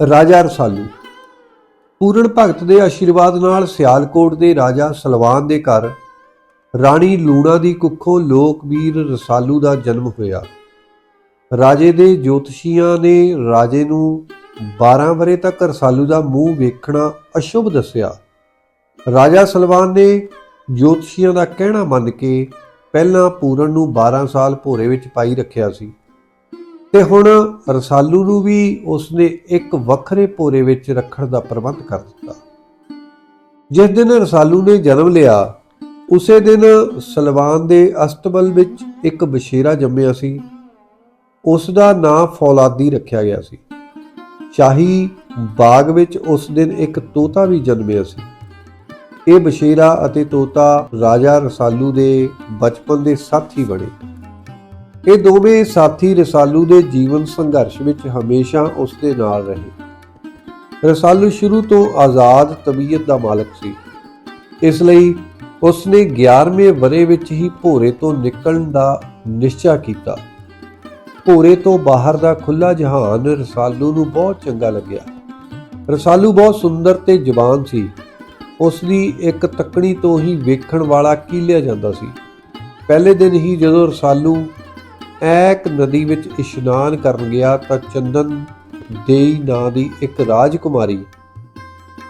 ਰਾਜਾ ਰਸਾਲੂ। ਪੂਰਨ ਭਗਤ ਦੇ ਆਸ਼ੀਰਵਾਦ ਨਾਲ ਸਿਆਲਕੋਟ ਦੇ ਰਾਜਾ ਸਲਵਾਨ ਦੇ ਘਰ ਰਾਣੀ ਲੂਣਾ ਦੀ ਕੁੱਖੋਂ ਲੋਕਵੀਰ ਰਸਾਲੂ ਦਾ ਜਨਮ ਹੋਇਆ। ਰਾਜੇ ਦੇ ਜੋਤਸ਼ੀਆਂ ਨੇ ਰਾਜੇ ਨੂੰ 12 ਵਰੇ ਤੱਕ ਰਸਾਲੂ ਦਾ ਮੂੰਹ ਵੇਖਣਾ ਅਸ਼ੁਭ ਦੱਸਿਆ। ਰਾਜਾ ਸਲਵਾਨ ਨੇ ਜੋਤਸ਼ੀਆਂ ਦਾ ਕਹਿਣਾ ਮੰਨ ਕੇ ਪਹਿਲਾਂ ਪੂਰਨ ਨੂੰ 12 ਸਾਲ ਭੋਰੇ ਵਿੱਚ ਪਾਈ ਰੱਖਿਆ ਸੀ। ਤੇ ਹੁਣ ਰਸਾਲੂ ਨੂੰ ਵੀ ਉਸਨੇ ਇੱਕ ਵੱਖਰੇ ਭੋਰੇ ਵਿੱਚ ਰੱਖਣ ਦਾ ਪ੍ਰਬੰਧ ਕਰ ਦਿੱਤਾ। ਜਿਸ ਦਿਨ ਰਸਾਲੂ ਨੇ ਜਨਮ ਲਿਆ, ਉਸੇ ਦਿਨ ਸਲਵਾਨ ਦੇ ਅਸਤਬਲ ਵਿੱਚ ਇੱਕ ਬਸ਼ੇਰਾ ਜੰਮਿਆ ਸੀ। ਉਸ ਦਾ ਨਾਂ ਫੌਲਾਦੀ ਰੱਖਿਆ ਗਿਆ ਸੀ। ਸ਼ਾਹੀ ਬਾਗ ਵਿੱਚ ਉਸ ਦਿਨ ਇੱਕ ਤੋਤਾ ਵੀ ਜਨਮਿਆ ਸੀ। ਇਹ ਬਸ਼ੇਰਾ ਅਤੇ ਤੋਤਾ ਰਾਜਾ ਰਸਾਲੂ ਦੇ ਬਚਪਨ ਦੇ ਸਾਥੀ ਬਣੇ। ਇਹ ਦੋਵੇਂ ਸਾਥੀ ਰਸਾਲੂ ਦੇ ਜੀਵਨ ਸੰਘਰਸ਼ ਵਿੱਚ ਹਮੇਸ਼ਾ ਉਸ ਦੇ ਨਾਲ ਰਹੇ। ਰਸਾਲੂ ਸ਼ੁਰੂ ਤੋਂ ਆਜ਼ਾਦ ਤਬੀਅਤ ਦਾ ਮਾਲਕ ਸੀ। ਇਸ ਲਈ ਉਸ ਨੇ 11ਵੇਂ ਵਰੇ ਵਿੱਚ ਹੀ ਭੋਰੇ ਤੋਂ ਨਿਕਲਣ ਦਾ ਨਿਸ਼ਚਾ ਕੀਤਾ। ਭੋਰੇ ਤੋਂ ਬਾਹਰ ਦਾ ਖੁੱਲਾ ਜਹਾਨ ਰਸਾਲੂ ਨੂੰ ਬਹੁਤ ਚੰਗਾ ਲੱਗਿਆ। ਰਸਾਲੂ ਬਹੁਤ ਸੁੰਦਰ ਤੇ ਜਵਾਨ ਸੀ। ਉਸ ਦੀ ਇੱਕ ਤੱਕਣੀ ਤੋਂ ਹੀ ਵੇਖਣ ਵਾਲਾ ਕੀਲਿਆ ਜਾਂਦਾ ਸੀ। ਪਹਿਲੇ ਦਿਨ ਹੀ ਜਦੋਂ ਰਸਾਲੂ ਐਕ ਨਦੀ ਵਿੱਚ ਇਸ਼ਨਾਨ ਕਰਨ ਗਿਆ ਤਾਂ ਚੰਦਨ ਦੇਈ ਨਾਂ ਦੀ ਇੱਕ ਰਾਜਕੁਮਾਰੀ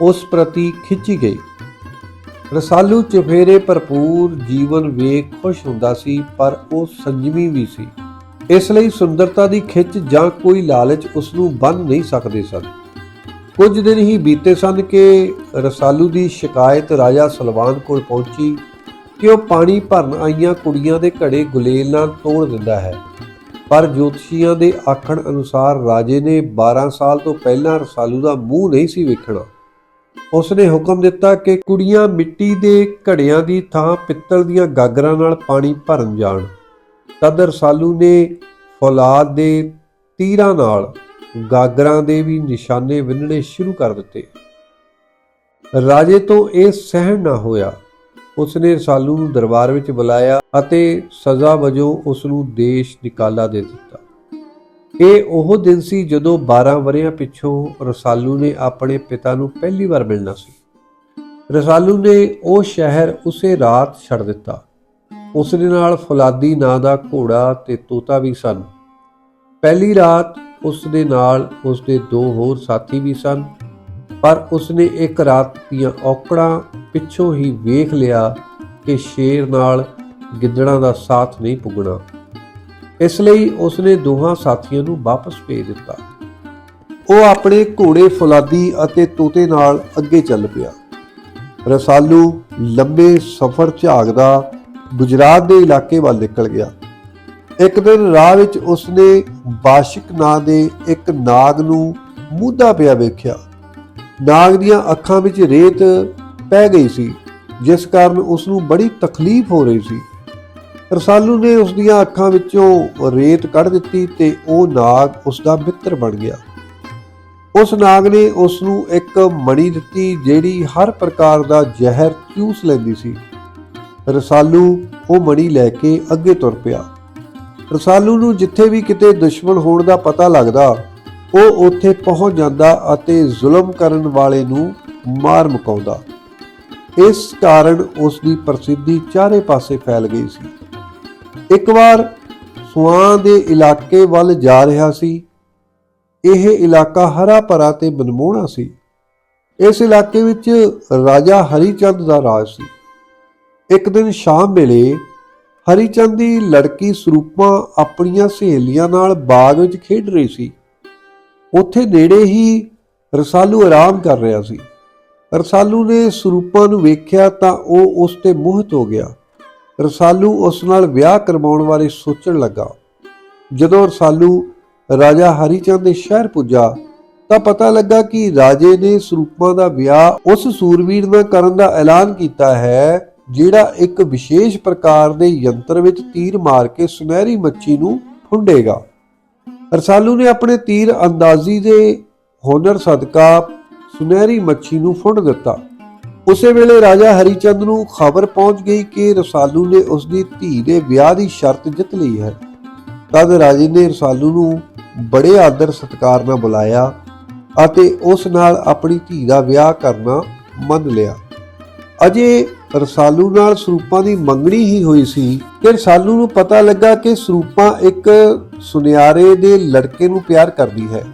ਉਸ ਪ੍ਰਤੀ ਖਿੱਚੀ ਗਈ। ਰਸਾਲੂ ਚਫੇਰੇ ਭਰਪੂਰ ਜੀਵਨ ਵੇਖ ਖੁਸ਼ ਹੁੰਦਾ ਸੀ, ਪਰ ਉਹ ਸੰਜਮੀ ਵੀ ਸੀ। ਇਸ ਲਈ ਸੁੰਦਰਤਾ ਦੀ ਖਿੱਚ ਜਾਂ ਕੋਈ ਲਾਲਚ ਉਸ ਨੂੰ ਬੰਨ ਨਹੀਂ ਸਕਦੇ ਸਨ। ਕੁਝ ਦਿਨ ਹੀ ਬੀਤੇ ਸਨ ਕਿ ਰਸਾਲੂ ਦੀ ਸ਼ਿਕਾਇਤ ਰਾਜਾ ਸਲਵਾਨ ਕੋਲ ਪਹੁੰਚੀ। ਕਿ ਉਹ ਪਾਣੀ ਭਰਨ ਆਈਆਂ ਕੁੜੀਆਂ ਦੇ ਘੜੇ ਗੁਲੇਲ ਨਾਲ ਤੋੜ ਦਿੰਦਾ ਹੈ? ਪਰ ਜੋਤਸ਼ੀਆਂ ਦੇ ਆਖਣ ਅਨੁਸਾਰ ਰਾਜੇ ਨੇ 12 ਸਾਲ ਤੋਂ ਪਹਿਲਾਂ ਰਸਾਲੂ ਦਾ ਮੂੰਹ ਨਹੀਂ ਸੀ ਵੇਖਣਾ। ਉਸ ਨੇ ਹੁਕਮ ਦਿੱਤਾ ਕਿ ਕੁੜੀਆਂ ਮਿੱਟੀ ਦੇ ਘੜਿਆਂ ਦੀ ਥਾਂ ਪਿੱਤਲ ਦੀਆਂ ਗਾਗਰਾਂ ਨਾਲ ਪਾਣੀ ਭਰਨ ਜਾਣ। ਤਦ ਰਸਾਲੂ ਨੇ ਫੌਲਾਦ ਦੇ ਤੀਰਾਂ ਨਾਲ ਗਾਗਰਾਂ ਦੇ ਵੀ ਨਿਸ਼ਾਨੇ ਵਿੰਨਣੇ ਸ਼ੁਰੂ ਕਰ ਦਿੱਤੇ। ਰਾਜੇ ਤੋਂ ਇਹ ਸਹਿਣ ਨਾ ਹੋਇਆ। ਉਸ ਨੇ ਰਸਾਲੂ ਨੂੰ ਦਰਬਾਰ ਵਿੱਚ ਬੁਲਾਇਆ ਅਤੇ ਸਜ਼ਾ ਵਜੋਂ ਉਸ ਨੂੰ ਦੇਸ਼ ਨਿਕਾਲਾ ਦੇ ਦਿੱਤਾ। ਇਹ ਉਹ ਦਿਨ ਸੀ ਜਦੋਂ 12 ਵਰਿਆਂ ਪਿੱਛੋਂ ਰਸਾਲੂ ਨੇ ਆਪਣੇ ਪਿਤਾ ਨੂੰ ਪਹਿਲੀ ਵਾਰ ਮਿਲਣਾ ਸੀ। ਰਸਾਲੂ ਨੇ ਉਹ ਸ਼ਹਿਰ ਉਸੇ ਰਾਤ ਛੱਡ ਦਿੱਤਾ। ਉਸ ਦੇ ਨਾਲ ਫੁਲਾਦੀ ਨਾਂ ਦਾ ਘੋੜਾ ਤੇ ਤੋਤਾ ਵੀ ਸਨ। ਪਹਿਲੀ ਰਾਤ ਉਸ ਦੇ ਨਾਲ ਉਸ ਦੇ ਦੋ ਹੋਰ ਸਾਥੀ ਵੀ ਸਨ, ਪਰ ਉਸ ਨੇ ਇੱਕ ਰਾਤ ਦੀਆਂ ਔਕੜਾਂ ਪਿੱਛੋਂ ਹੀ ਵੇਖ ਲਿਆ ਕਿ ਸ਼ੇਰ ਨਾਲ ਗਿੱਦੜਾਂ ਦਾ ਸਾਥ ਨਹੀਂ ਪੁੱਗਣਾ। ਇਸ ਲਈ ਉਸਨੇ ਦੋਹਾਂ ਸਾਥੀਆਂ ਨੂੰ ਵਾਪਸ ਭੇਜ ਦਿੱਤਾ। ਉਹ ਆਪਣੇ ਘੋੜੇ ਫੁਲਾਦੀ ਅਤੇ ਤੋਤੇ ਨਾਲ ਅੱਗੇ ਚੱਲ ਪਿਆ। ਰਸਾਲੂ ਲੰਬੇ ਸਫ਼ਰ ਝਾਗਦਾ ਗੁਜਰਾਤ ਦੇ ਇਲਾਕੇ ਵੱਲ ਨਿਕਲ ਗਿਆ। ਇੱਕ ਦਿਨ ਰਾਹ ਵਿੱਚ ਉਸਨੇ ਬਾਸ਼ਿਕ ਨਾਂ ਦੇ ਇੱਕ ਨਾਗ ਨੂੰ ਮੂਧਾ ਪਿਆ ਵੇਖਿਆ। ਨਾਗ ਦੀਆਂ ਅੱਖਾਂ ਵਿੱਚ ਰੇਤ ਪੈ ਗਈ ਸੀ, ਜਿਸ ਕਾਰਨ ਉਸ ਨੂੰ ਬੜੀ ਤਕਲੀਫ ਹੋ ਰਹੀ ਸੀ। ਰਸਾਲੂ ਨੇ ਉਸ ਦੀਆਂ ਅੱਖਾਂ ਵਿੱਚੋਂ ਰੇਤ ਕੱਢ ਦਿੱਤੀ ਤੇ ਉਹ ਨਾਗ ਉਸ ਦਾ ਮਿੱਤਰ ਬਣ ਗਿਆ। ਉਸ ਨਾਗ ਨੇ ਉਸ ਨੂੰ ਇੱਕ ਮਣੀ ਦਿੱਤੀ ਜਿਹੜੀ ਹਰ ਪ੍ਰਕਾਰ ਦਾ ਜ਼ਹਿਰ ਚੂਸ ਲੈਂਦੀ ਸੀ। ਰਸਾਲੂ ਉਹ ਮਣੀ ਲੈ ਕੇ ਅੱਗੇ ਤੁਰ ਪਿਆ। ਰਸਾਲੂ ਨੂੰ ਜਿੱਥੇ ਵੀ ਕਿਤੇ ਦੁਸ਼ਮਣ ਹੋਣ ਦਾ ਪਤਾ ਲੱਗਦਾ, ਉਹ ਉੱਥੇ ਪਹੁੰਚ ਜਾਂਦਾ ਅਤੇ ਜ਼ੁਲਮ ਕਰਨ ਵਾਲੇ ਨੂੰ ਮਾਰ ਮੁਕਾਉਂਦਾ। ਇਸ ਕਾਰਨ ਉਸ ਦੀ ਪ੍ਰਸਿੱਧੀ ਚਾਰੇ ਪਾਸੇ ਫੈਲ ਗਈ ਸੀ। ਇੱਕ ਵਾਰ ਸੁਆਂ ਦੇ ਇਲਾਕੇ ਵੱਲ ਜਾ ਰਿਹਾ ਸੀ। ਇਹ ਇਲਾਕਾ ਹਰਾ ਭਰਾ ਤੇ ਮਨਮੋਹਣਾ ਸੀ। ਇਸ ਇਲਾਕੇ ਵਿੱਚ ਰਾਜਾ ਹਰੀਚੰਦ ਦਾ ਰਾਜ ਸੀ। ਇੱਕ ਦਿਨ ਸ਼ਾਮ ਵੇਲੇ ਹਰੀਚੰਦ ਦੀ ਲੜਕੀ ਸਰੂਪਾ ਆਪਣੀਆਂ ਸਹੇਲੀਆਂ ਨਾਲ ਬਾਗ ਵਿੱਚ ਖੇਡ ਰਹੀ ਸੀ। ਉੱਥੇ ਨੇੜੇ ਹੀ ਰਸਾਲੂ ਆਰਾਮ ਕਰ ਰਿਹਾ ਸੀ। ਰਸਾਲੂ ਨੇ ਸਰੂਪਾਂ ਨੂੰ ਵੇਖਿਆ ਤਾਂ ਉਹ ਉਸ ਤੇ ਮੋਹਿਤ ਹੋ ਗਿਆ। ਰਸਾਲੂ ਉਸ ਨਾਲ ਵਿਆਹ ਕਰਵਾਉਣ ਬਾਰੇ ਸੋਚਣ ਲੱਗਾ। ਜਦੋਂ ਰਸਾਲੂ ਰਾਜਾ ਹਰੀਚੰਦ ਦੇ ਸ਼ਹਿਰ ਪੁੱਜਾ ਤਾਂ ਪਤਾ ਲੱਗਾ ਕਿ ਰਾਜੇ ਨੇ ਸਰੂਪਾਂ ਦਾ ਵਿਆਹ ਉਸ ਸੂਰਵੀਰ ਨਾਲ ਕਰਨ ਦਾ ਐਲਾਨ ਕੀਤਾ ਹੈ, ਜਿਹੜਾ ਇੱਕ ਵਿਸ਼ੇਸ਼ ਪ੍ਰਕਾਰ ਦੇ ਯੰਤਰ ਵਿੱਚ ਤੀਰ ਮਾਰ ਕੇ ਸੁਨਹਿਰੀ ਮੱਛੀ ਨੂੰ ਫੁੰਡੇਗਾ। ਰਸਾਲੂ ਨੇ ਆਪਣੇ ਤੀਰ ਅੰਦਾਜ਼ੀ ਦੇ ਹੁਨਰ ਸਦਕਾ ਸੁਨਹਿਰੀ ਮੱਛੀ ਨੂੰ ਫੁੰਡ ਦਿੱਤਾ। ਉਸੇ ਵੇਲੇ ਰਾਜਾ ਹਰੀਚੰਦ ਨੂੰ ਖਬਰ ਪਹੁੰਚ ਗਈ ਕਿ ਰਸਾਲੂ ਨੇ ਉਸ ਦੀ ਧੀ ਦੇ ਵਿਆਹ ਦੀ ਸ਼ਰਤ ਜਿੱਤ ਲਈ ਹੈ। ਤਦ ਰਾਜੇ ਨੇ ਰਸਾਲੂ ਨੂੰ ਬੜੇ ਆਦਰ ਸਤਿਕਾਰ ਨਾਲ ਬੁਲਾਇਆ ਅਤੇ ਉਸ ਨਾਲ ਆਪਣੀ ਧੀ ਦਾ ਵਿਆਹ ਕਰਨਾ ਮੰਨ ਲਿਆ। ਅਜੇ ਰਸਾਲੂ ਨਾਲ ਸਰੂਪਾਂ ਦੀ ਮੰਗਣੀ ਹੀ ਹੋਈ ਸੀ ਕਿ ਰਸਾਲੂ ਨੂੰ ਪਤਾ ਲੱਗਾ ਕਿ ਸਰੂਪਾਂ ਇੱਕ ਸੁਨਿਆਰੇ ਦੇ ਲੜਕੇ ਨੂੰ ਪਿਆਰ ਕਰਦੀ ਹੈ।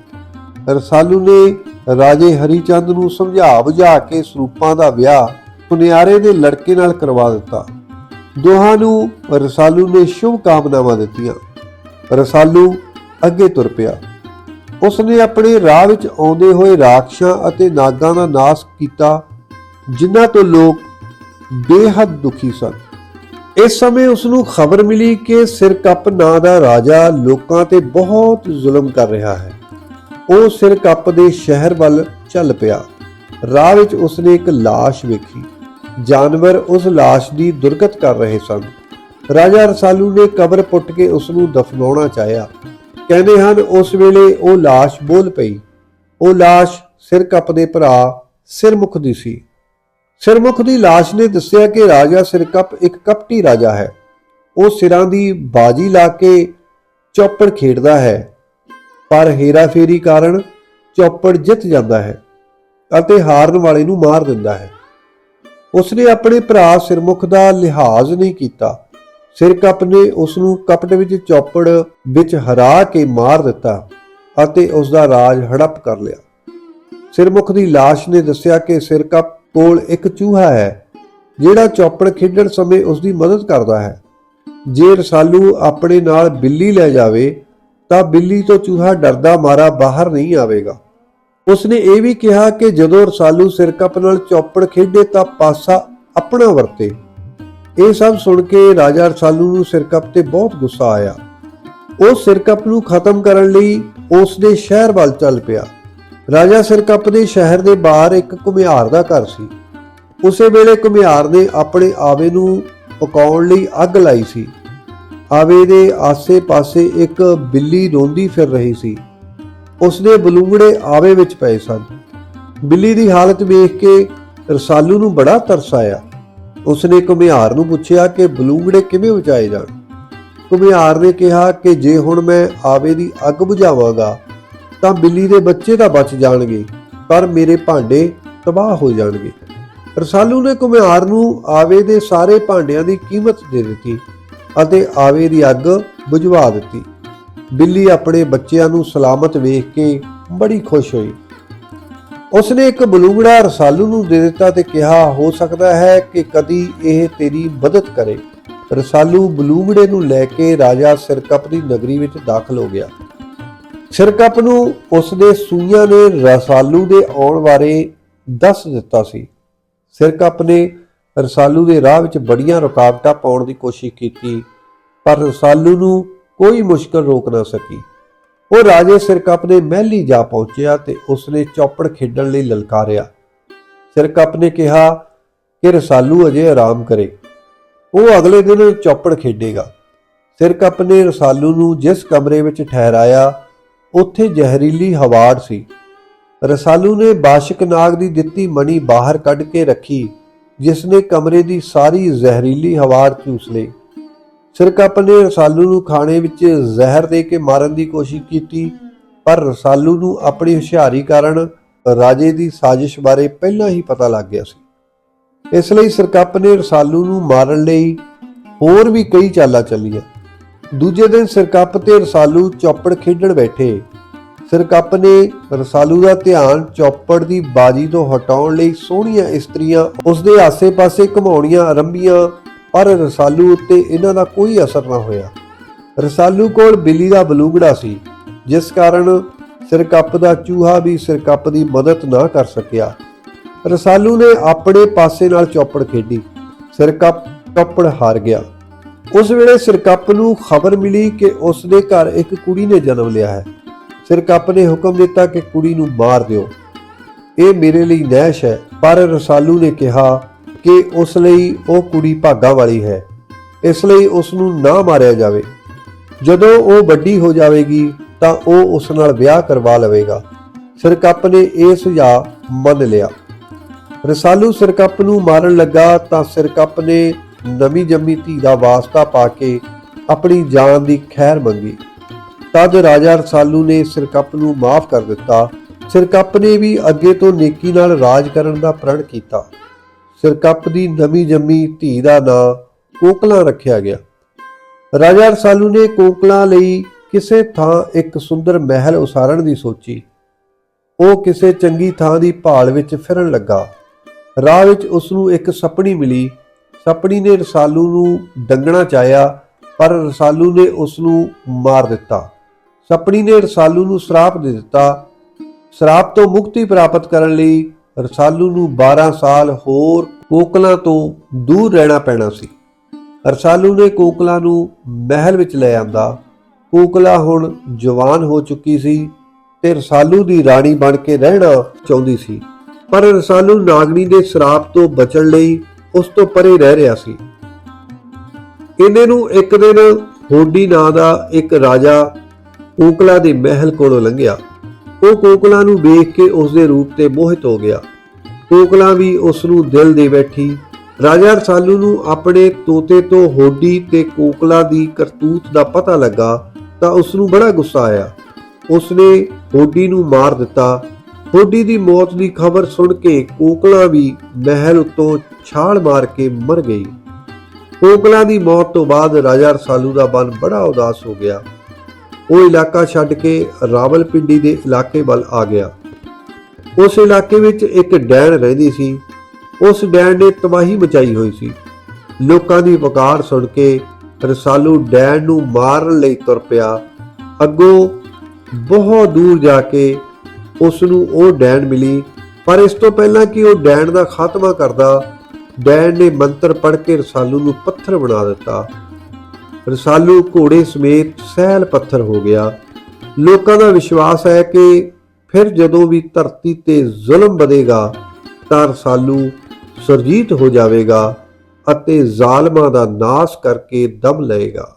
ਰਸਾਲੂ ਨੇ ਰਾਜੇ ਹਰੀਚੰਦ ਨੂੰ ਸਮਝਾ ਬੁਝਾ ਕੇ ਸਰੂਪਾਂ ਦਾ ਵਿਆਹ ਸੁਨਿਆਰੇ ਦੇ ਲੜਕੇ ਨਾਲ ਕਰਵਾ ਦਿੱਤਾ। ਦੋਹਾਂ ਨੂੰ ਰਸਾਲੂ ਨੇ ਸ਼ੁਭ ਕਾਮਨਾਵਾਂ ਦਿੱਤੀਆਂ। ਰਸਾਲੂ ਅੱਗੇ ਤੁਰ ਪਿਆ। ਉਸਨੇ ਆਪਣੇ ਰਾਹ ਵਿੱਚ ਆਉਂਦੇ ਹੋਏ ਰਾਖਸ਼ਾਂ ਅਤੇ ਨਾਗਾਂ ਦਾ ਨਾਸ਼ ਕੀਤਾ, ਜਿਨ੍ਹਾਂ ਤੋਂ ਲੋਕ ਬੇਹੱਦ ਦੁਖੀ ਸਨ। ਇਸ ਸਮੇਂ ਉਸ ਨੂੰ ਖਬਰ ਮਿਲੀ ਕਿ ਸਿਰਕੱਪ ਨਾਂ ਦਾ ਰਾਜਾ ਲੋਕਾਂ ਤੇ ਬਹੁਤ ਜ਼ੁਲਮ ਕਰ ਰਿਹਾ ਹੈ। ਉਹ ਸਿਰਕੱਪ ਦੇ ਸ਼ਹਿਰ ਵੱਲ ਚੱਲ ਪਿਆ। ਰਾਹ ਵਿੱਚ ਉਸਨੇ ਇੱਕ ਲਾਸ਼ ਵੇਖੀ। ਜਾਨਵਰ ਉਸ ਲਾਸ਼ ਦੀ ਦੁਰਗਤ ਕਰ ਰਹੇ ਸਨ। ਰਾਜਾ ਰਸਾਲੂ ਨੇ ਕਬਰ ਪੁੱਟ ਕੇ ਉਸ ਨੂੰ ਦਫਨਾਉਣਾ ਚਾਹਿਆ। ਕਹਿੰਦੇ ਹਨ, ਉਸ ਵੇਲੇ ਉਹ ਲਾਸ਼ ਬੋਲ ਪਈ। ਉਹ ਲਾਸ਼ ਸਿਰਕੱਪ ਦੇ ਭਰਾ ਸਿਰਮੁਖ ਦੀ ਸੀ। ਸਿਰਮੁਖ ਦੀ ਲਾਸ਼ ਨੇ ਦੱਸਿਆ ਕਿ ਰਾਜਾ ਸਿਰਕੱਪ ਇੱਕ ਕਪਟੀ ਰਾਜਾ ਹੈ। ਉਹ ਸਿਰਾਂ ਦੀ ਬਾਜੀ ਲਾ ਕੇ ਚੌਪੜ ਖੇਡਦਾ ਹੈ। ਪਰ ਹੇਰਾਫੇਰੀ ਕਾਰਨ ਚੌਪੜ ਜਿੱਤ ਜਾਂਦਾ ਹੈ ਅਤੇ ਹਾਰਨ ਵਾਲੇ ਨੂੰ ਮਾਰ ਦਿੰਦਾ ਹੈ। ਉਸਨੇ ਆਪਣੇ ਭਰਾ ਸਿਰਮੁਖ ਦਾ ਲਿਹਾਜ਼ ਨਹੀਂ ਕੀਤਾ। ਸਿਰਕੱਪ ਨੇ ਉਸ ਨੂੰ ਕਪਟ ਵਿੱਚ ਚੌਪੜ ਵਿੱਚ ਹਰਾ ਕੇ ਮਾਰ ਦਿੱਤਾ ਅਤੇ ਉਸ ਦਾ ਰਾਜ ਹੜੱਪ ਕਰ ਲਿਆ। ਸਿਰਮੁਖ ਦੀ ਲਾਸ਼ ਨੇ ਦੱਸਿਆ ਕਿ ਸਿਰਕੱਪ ਕੋਲ ਇੱਕ ਚੂਹਾ ਹੈ, ਜਿਹੜਾ ਚੌਪੜ ਖੇਡਣ ਸਮੇਂ ਉਸ ਦੀ ਮਦਦ ਕਰਦਾ ਹੈ। ਜੇ ਰਸਾਲੂ ਆਪਣੇ ਨਾਲ ਬਿੱਲੀ ਲੈ ਜਾਵੇ ਤਾਂ ਬਿੱਲੀ ਤੋਂ ਚੂਹਾ ਡਰਦਾ ਮਾਰਾ ਬਾਹਰ ਨਹੀਂ ਆਵੇਗਾ। ਉਸਨੇ ਇਹ ਵੀ ਕਿਹਾ ਕਿ ਜਦੋਂ ਰਸਾਲੂ ਸਿਰਕੱਪ ਨਾਲ ਚੌਪੜ ਖੇਡੇ ਤਾਂ ਪਾਸਾ ਆਪਣਾ ਵਰਤੇ। ਇਹ ਸਭ ਸੁਣ ਕੇ ਰਾਜਾ ਰਸਾਲੂ ਨੂੰ ਸਿਰਕੱਪ ਤੇ ਬਹੁਤ ਗੁੱਸਾ ਆਇਆ। ਉਹ ਸਿਰਕੱਪ ਨੂੰ ਖਤਮ ਕਰਨ ਲਈ ਉਸ ਦੇ ਸ਼ਹਿਰ ਵੱਲ ਚੱਲ ਪਿਆ। ਰਾਜਾ ਸਿਰਕੱਪ ਦੇ ਸ਼ਹਿਰ ਦੇ ਬਾਹਰ ਇੱਕ ਘੁਮਿਆਰ ਦਾ ਘਰ ਸੀ। ਉਸੇ ਵੇਲੇ ਘੁਮਿਆਰ ਨੇ ਆਪਣੇ ਆਵੇ ਨੂੰ ਪਕਾਉਣ ਲਈ ਅੱਗ ਲਾਈ ਸੀ। ਆਵੇ ਦੇ ਆਸੇ-ਪਾਸੇ ਇੱਕ ਬਿੱਲੀ ਰੋਂਦੀ ਫਿਰ ਰਹੀ ਸੀ। ਉਸਦੇ ਬਲੂੰਗੜੇ ਆਵੇ ਵਿੱਚ ਪਏ ਸਨ। ਬਿੱਲੀ ਦੀ ਹਾਲਤ ਵੇਖ ਕੇ ਰਸਾਲੂ ਨੂੰ ਬੜਾ ਤਰਸ ਆਇਆ। ਉਸਨੇ ਘੁਮਿਆਰ ਨੂੰ ਪੁੱਛਿਆ ਕਿ ਬਲੂੰਗੜੇ ਕਿਵੇਂ ਬਚਾਏ ਜਾਣ। ਘੁਮਿਆਰ ਨੇ ਕਿਹਾ ਕਿ ਜੇ ਹੁਣ ਮੈਂ ਆਵੇ ਦੀ ਅੱਗ ਬੁਝਾਵਾਂਗਾ, ਤਾਂ ਬਿੱਲੀ ਦੇ ਬੱਚੇ ਤਾਂ ਬਚ ਜਾਣਗੇ, ਪਰ ਮੇਰੇ ਭਾਂਡੇ ਤਬਾਹ ਹੋ ਜਾਣਗੇ। ਰਸਾਲੂ ਨੇ ਘੁਮਿਆਰ ਨੂੰ ਆਵੇ ਦੇ ਸਾਰੇ ਭਾਂਡਿਆਂ ਦੀ ਕੀਮਤ ਦੇ ਦਿੱਤੀ। ਅਤੇ ਆਵੇ ਦੀ ਅੱਗ ਬੁਝਵਾ ਦਿੱਤੀ। ਬਿੱਲੀ ਆਪਣੇ ਬੱਚਿਆਂ ਨੂੰ ਸਲਾਮਤ ਵੇਖ ਕੇ ਬੜੀ ਖੁਸ਼ ਹੋਈ। ਉਸਨੇ ਇੱਕ ਬਲੂੰਗੜਾ ਰਸਾਲੂ ਨੂੰ ਦੇ ਦਿੱਤਾ ਤੇ ਕਿਹਾ, ਹੋ ਸਕਦਾ ਹੈ ਕਿ ਕਦੀ ਇਹ ਤੇਰੀ ਮਦਦ ਕਰੇ। ਰਸਾਲੂ ਬਲੂੰਗੜੇ ਨੂੰ ਲੈ ਕੇ ਰਾਜਾ ਸਿਰਕੱਪ ਦੀ ਨਗਰੀ ਵਿੱਚ ਦਾਖਲ ਹੋ ਗਿਆ। ਸਿਰਕੱਪ ਨੂੰ ਉਸਦੇ ਸੂਈਆਂ ਨੇ ਰਸਾਲੂ ਦੇ ਆਉਣ ਬਾਰੇ ਦੱਸ ਦਿੱਤਾ ਸੀ। ਸਿਰਕੱਪ ਨੇ ਰਸਾਲੂ ਦੇ ਰਾਹ ਵਿੱਚ ਬੜੀਆਂ ਰੁਕਾਵਟਾਂ ਪਾਉਣ ਦੀ ਕੋਸ਼ਿਸ਼ ਕੀਤੀ, ਪਰ ਰਸਾਲੂ ਨੂੰ ਕੋਈ ਮੁਸ਼ਕਲ ਰੋਕ ਨਾ ਸਕੀ। ਉਹ ਰਾਜੇ ਸਿਰਕੱਪ ਦੇ ਮਹਿਲੀ ਜਾ ਪਹੁੰਚਿਆ ਤੇ ਉਸਨੇ ਚੌਪੜ ਖੇਡਣ ਲਈ ਲਲਕਾਰਿਆ। ਸਿਰਕੱਪ ਨੇ ਕਿਹਾ ਕਿ ਰਸਾਲੂ ਅਜੇ ਆਰਾਮ ਕਰੇ। ਉਹ ਅਗਲੇ ਦਿਨ ਚੌਪੜ ਖੇਡੇਗਾ। ਸਿਰਕੱਪ ਨੇ ਰਸਾਲੂ ਨੂੰ ਜਿਸ ਕਮਰੇ ਵਿੱਚ ਠਹਿਰਾਇਆ, ਉੱਥੇ ਜ਼ਹਿਰੀਲੀ ਹਵਾੜ ਸੀ। ਰਸਾਲੂ ਨੇ ਬਾਸ਼ਕ ਨਾਗ ਦੀ ਦਿੱਤੀ ਮਣੀ ਬਾਹਰ ਕੱਢ ਕੇ ਰੱਖੀ। ਜਿਸ ਨੇ ਕਮਰੇ ਦੀ ਸਾਰੀ ਜ਼ਹਿਰੀਲੀ ਹਵਾ ਚੂਸ ਲਈ। ਸਿਰਕੱਪ ਨੇ ਰਸਾਲੂ ਨੂੰ ਖਾਣੇ ਵਿੱਚ ਜ਼ਹਿਰ ਦੇ ਕੇ ਮਾਰਨ ਦੀ ਕੋਸ਼ਿਸ਼ ਕੀਤੀ, ਪਰ ਰਸਾਲੂ ਨੂੰ ਆਪਣੀ ਹੁਸ਼ਿਆਰੀ ਕਾਰਨ ਰਾਜੇ ਦੀ ਸਾਜ਼ਿਸ਼ ਬਾਰੇ ਪਹਿਲਾਂ ਹੀ ਪਤਾ ਲੱਗ ਗਿਆ ਸੀ। ਇਸ ਲਈ ਸਿਰਕੱਪ ਨੇ ਰਸਾਲੂ ਨੂੰ ਮਾਰਨ ਲਈ ਹੋਰ ਵੀ ਕਈ ਚਾਲਾਂ ਚੱਲੀਆਂ। ਦੂਜੇ ਦਿਨ ਸਿਰਕੱਪ ਤੇ ਰਸਾਲੂ ਚੌਪੜ ਖੇਡਣ ਬੈਠੇ। ਸਿਰਕੱਪ ਨੇ ਰਸਾਲੂ ਦਾ ਧਿਆਨ ਚੌਪੜ ਦੀ ਬਾਜੀ ਤੋਂ ਹਟਾਉਣ ਲਈ ਸੋਹਣੀਆਂ ਇਸਤਰੀਆਂ ਉਸ ਦੇ ਆਸੇ-ਪਾਸੇ ਘਮਾਉਣੀਆਂ ਆਰੰਭੀਆਂ, ਪਰ ਰਸਾਲੂ ਉੱਤੇ ਇਹਨਾਂ ਦਾ ਕੋਈ ਅਸਰ ਨਾ ਹੋਇਆ। ਰਸਾਲੂ ਕੋਲ ਬਿੱਲੀ ਦਾ ਬਲੂਗੜਾ ਸੀ, ਜਿਸ ਕਾਰਨ ਸਿਰਕੱਪ ਦਾ ਚੂਹਾ ਵੀ ਸਿਰਕੱਪ ਦੀ ਮਦਦ ਨਾ ਕਰ ਸਕਿਆ। ਰਸਾਲੂ ਨੇ ਆਪਣੇ ਪਾਸੇ ਨਾਲ ਚੌਪੜ ਖੇਡੀ ਸਿਰਕੱਪ ਚੌਪੜ ਹਾਰ ਗਿਆ। ਉਸ ਵੇਲੇ ਸਿਰਕੱਪ ਨੂੰ ਖਬਰ ਮਿਲੀ ਕਿ ਉਸ ਦੇ ਘਰ ਇੱਕ ਕੁੜੀ ਨੇ ਜਨਮ ਲਿਆ ਹੈ। ਸਿਰਕੱਪ ਨੇ ਹੁਕਮ ਦਿੱਤਾ ਕਿ ਕੁੜੀ ਨੂੰ ਮਾਰ ਦਿਓ। ਇਹ ਮੇਰੇ ਲਈ ਨਹਿਸ਼ ਹੈ, ਪਰ ਰਸਾਲੂ ਨੇ ਕਿਹਾ ਕਿ ਉਸ ਲਈ ਉਹ ਕੁੜੀ ਭਾਗਾ ਵਾਲੀ ਹੈ। ਇਸ ਲਈ ਉਸ ਨੂੰ ਨਾ ਮਾਰਿਆ ਜਾਵੇ। ਜਦੋਂ ਉਹ ਵੱਡੀ ਹੋ ਜਾਵੇਗੀ, ਤਾਂ ਉਹ ਉਸ ਨਾਲ ਵਿਆਹ ਕਰਵਾ ਲਵੇਗਾ। ਸਿਰਕੱਪ ਨੇ ਇਹ ਸੁਝਾਅ ਮੰਨ ਲਿਆ। ਰਸਾਲੂ ਸਿਰਕੱਪ ਨੂੰ ਮਾਰਨ ਲੱਗਾ, ਤਾਂ ਸਿਰਕੱਪ ਨੇ ਨਵੀਂ ਜੰਮੀ ਧੀ ਦਾ ਵਾਸਤਾ ਪਾ ਕੇ ਆਪਣੀ ਜਾਨ ਦੀ ਖੈਰ ਮੰਗੀ। ਤਦ ਰਾਜਾ ਰਸਾਲੂ ਨੇ ਸਿਰਕੱਪ ਨੂੰ ਮਾਫ ਕਰ ਦਿੱਤਾ। ਸਿਰਕੱਪ ਨੇ ਵੀ ਅੱਗੇ ਤੋਂ ਨੇਕੀ ਨਾਲ ਰਾਜ ਕਰਨ ਦਾ ਪ੍ਰਣ ਕੀਤਾ। ਸਿਰਕੱਪ ਦੀ ਨਵੀਂ ਜੰਮੀ ਧੀ ਦਾ ਨਾਂ ਕੋਕਲਾ ਰੱਖਿਆ ਗਿਆ। ਰਾਜਾ ਰਸਾਲੂ ਨੇ ਕੋਕਲਾ ਲਈ ਕਿਸੇ ਥਾਂ ਇੱਕ ਸੁੰਦਰ ਮਹਿਲ ਉਸਾਰਨ ਦੀ ਸੋਚੀ। ਉਹ ਕਿਸੇ ਚੰਗੀ ਥਾਂ ਦੀ ਭਾਲ ਵਿੱਚ ਫਿਰਨ ਲੱਗਾ। ਰਾਹ ਵਿੱਚ ਉਸ ਨੂੰ ਇੱਕ ਸੱਪਣੀ ਮਿਲੀ। ਸੱਪਣੀ ਨੇ ਰਸਾਲੂ ਨੂੰ ਡੰਗਣਾ ਚਾਹਿਆ, ਪਰ ਰਸਾਲੂ ਨੇ ਉਸ ਨੂੰ ਮਾਰ ਦਿੱਤਾ। ਸੱਪਣੀ ਨੇ ਰਸਾਲੂ ਨੂੰ ਸ਼ਰਾਪ ਦੇ ਦਿੱਤਾ। ਸ਼ਰਾਪ ਤੋਂ ਮੁਕਤੀ ਪ੍ਰਾਪਤ ਕਰਨ ਲਈ ਰਸਾਲੂ ਨੂੰ 12 ਸਾਲ ਹੋਰ ਕੋਕਲਾਂ ਤੋਂ ਦੂਰ ਰਹਿਣਾ ਪੈਣਾ ਸੀ। ਰਸਾਲੂ ਨੇ ਕੋਕਲਾ ਨੂੰ ਮਹਿਲ ਵਿੱਚ ਲੈ ਆਂਦਾ। ਕੋਕਲਾ ਹੁਣ ਜਵਾਨ ਹੋ ਚੁੱਕੀ ਸੀ ਤੇ ਰਸਾਲੂ ਦੀ ਰਾਣੀ ਬਣ ਕੇ ਰਹਿਣਾ ਚਾਹੁੰਦੀ ਸੀ। ਪਰ ਰਸਾਲੂ ਨਾਗਣੀ ਦੇ ਸ਼ਰਾਪ ਤੋਂ ਬਚਣ ਲਈ ਉਸ ਤੋਂ ਪਰੇ ਰਹਿ ਰਿਹਾ ਸੀ। ਇਹਨੇ ਨੂੰ ਇੱਕ ਦਿਨ ਹੋਡੀ ਨਾਂ ਦਾ ਇੱਕ ਰਾਜਾ ਕੋਕਲਾ ਦੇ ਮਹਿਲ ਕੋਲੋਂ ਲੰਘਿਆ। ਉਹ ਕੋਕਲਾ ਨੂੰ ਵੇਖ ਕੇ ਉਸ ਦੇ ਰੂਪ ਤੇ ਮੋਹਿਤ ਹੋ ਗਿਆ। ਕੋਕਲਾ ਵੀ ਉਸ ਨੂੰ ਦਿਲ ਦੇ ਬੈਠੀ, ਰਾਜਾ ਰਸਾਲੂ ਨੂੰ ਆਪਣੇ ਤੋਤੇ ਤੋਂ ਹੋਡੀ ਤੇ ਕੋਕਲਾ ਦੀ ਕਰਤੂਤ ਦਾ ਪਤਾ ਲੱਗਾ ਤਾਂ ਉਸ ਨੂੰ ਬੜਾ ਗੁੱਸਾ ਆਇਆ। ਉਸ ਨੇ ਹੋਡੀ ਨੂੰ ਮਾਰ ਦਿੱਤਾ। ਹੋਡੀ ਦੀ ਮੌਤ ਦੀ ਖਬਰ ਸੁਣ ਕੇ ਕੋਕਲਾ ਵੀ ਮਹਿਲ ਉੱਤੋਂ ਛਾਲ ਮਾਰ ਕੇ ਮਰ ਗਈ। ਕੋਕਲਾ ਦੀ ਮੌਤ ਤੋਂ ਬਾਅਦ ਰਾਜਾ ਰਸਾਲੂ ਦਾ ਮਨ ਬੜਾ ਉਦਾਸ ਹੋ ਗਿਆ। ਉਹ ਇਲਾਕਾ ਛੱਡ ਕੇ ਰਾਵਲਪਿੰਡੀ ਦੇ ਇਲਾਕੇ ਵੱਲ ਆ ਗਿਆ। ਉਸ ਇਲਾਕੇ ਵਿੱਚ ਇੱਕ ਡੈਣ ਰਹਿੰਦੀ ਸੀ। ਉਸ ਡੈਣ ਨੇ ਤਬਾਹੀ ਮਚਾਈ ਹੋਈ ਸੀ। ਲੋਕਾਂ ਦੀ ਵਕਾਰ ਸੁਣ ਕੇ ਰਸਾਲੂ ਡੈਣ ਨੂੰ ਮਾਰਨ ਲਈ ਤੁਰ ਪਿਆ। ਅੱਗੋਂ ਬਹੁਤ ਦੂਰ ਜਾ ਕੇ ਉਸ ਨੂੰ ਉਹ ਡੈਣ ਮਿਲੀ। ਪਰ ਇਸ ਤੋਂ ਪਹਿਲਾਂ ਕਿ ਉਹ ਡੈਣ ਦਾ ਖਾਤਮਾ ਕਰਦਾ, ਡੈਣ ਨੇ ਮੰਤਰ ਪੜ੍ਹ ਕੇ ਰਸਾਲੂ ਨੂੰ ਪੱਥਰ ਬਣਾ ਦਿੱਤਾ। ਰਸਾਲੂ ਘੋੜੇ ਸਮੇਤ ਸਹਿਲ ਪੱਥਰ ਹੋ ਗਿਆ। ਲੋਕਾਂ ਦਾ ਵਿਸ਼ਵਾਸ ਹੈ ਕਿ ਫਿਰ ਜਦੋਂ ਵੀ ਧਰਤੀ ਤੇ ਜ਼ੁਲਮ ਵਧੇਗਾ, ਤਾਂ ਰਸਾਲੂ ਸਰਜੀਤ ਹੋ ਜਾਵੇਗਾ ਅਤੇ ਜ਼ਾਲਮਾਂ ਦਾ ਨਾਸ਼ ਕਰਕੇ ਦਮ ਲਏਗਾ।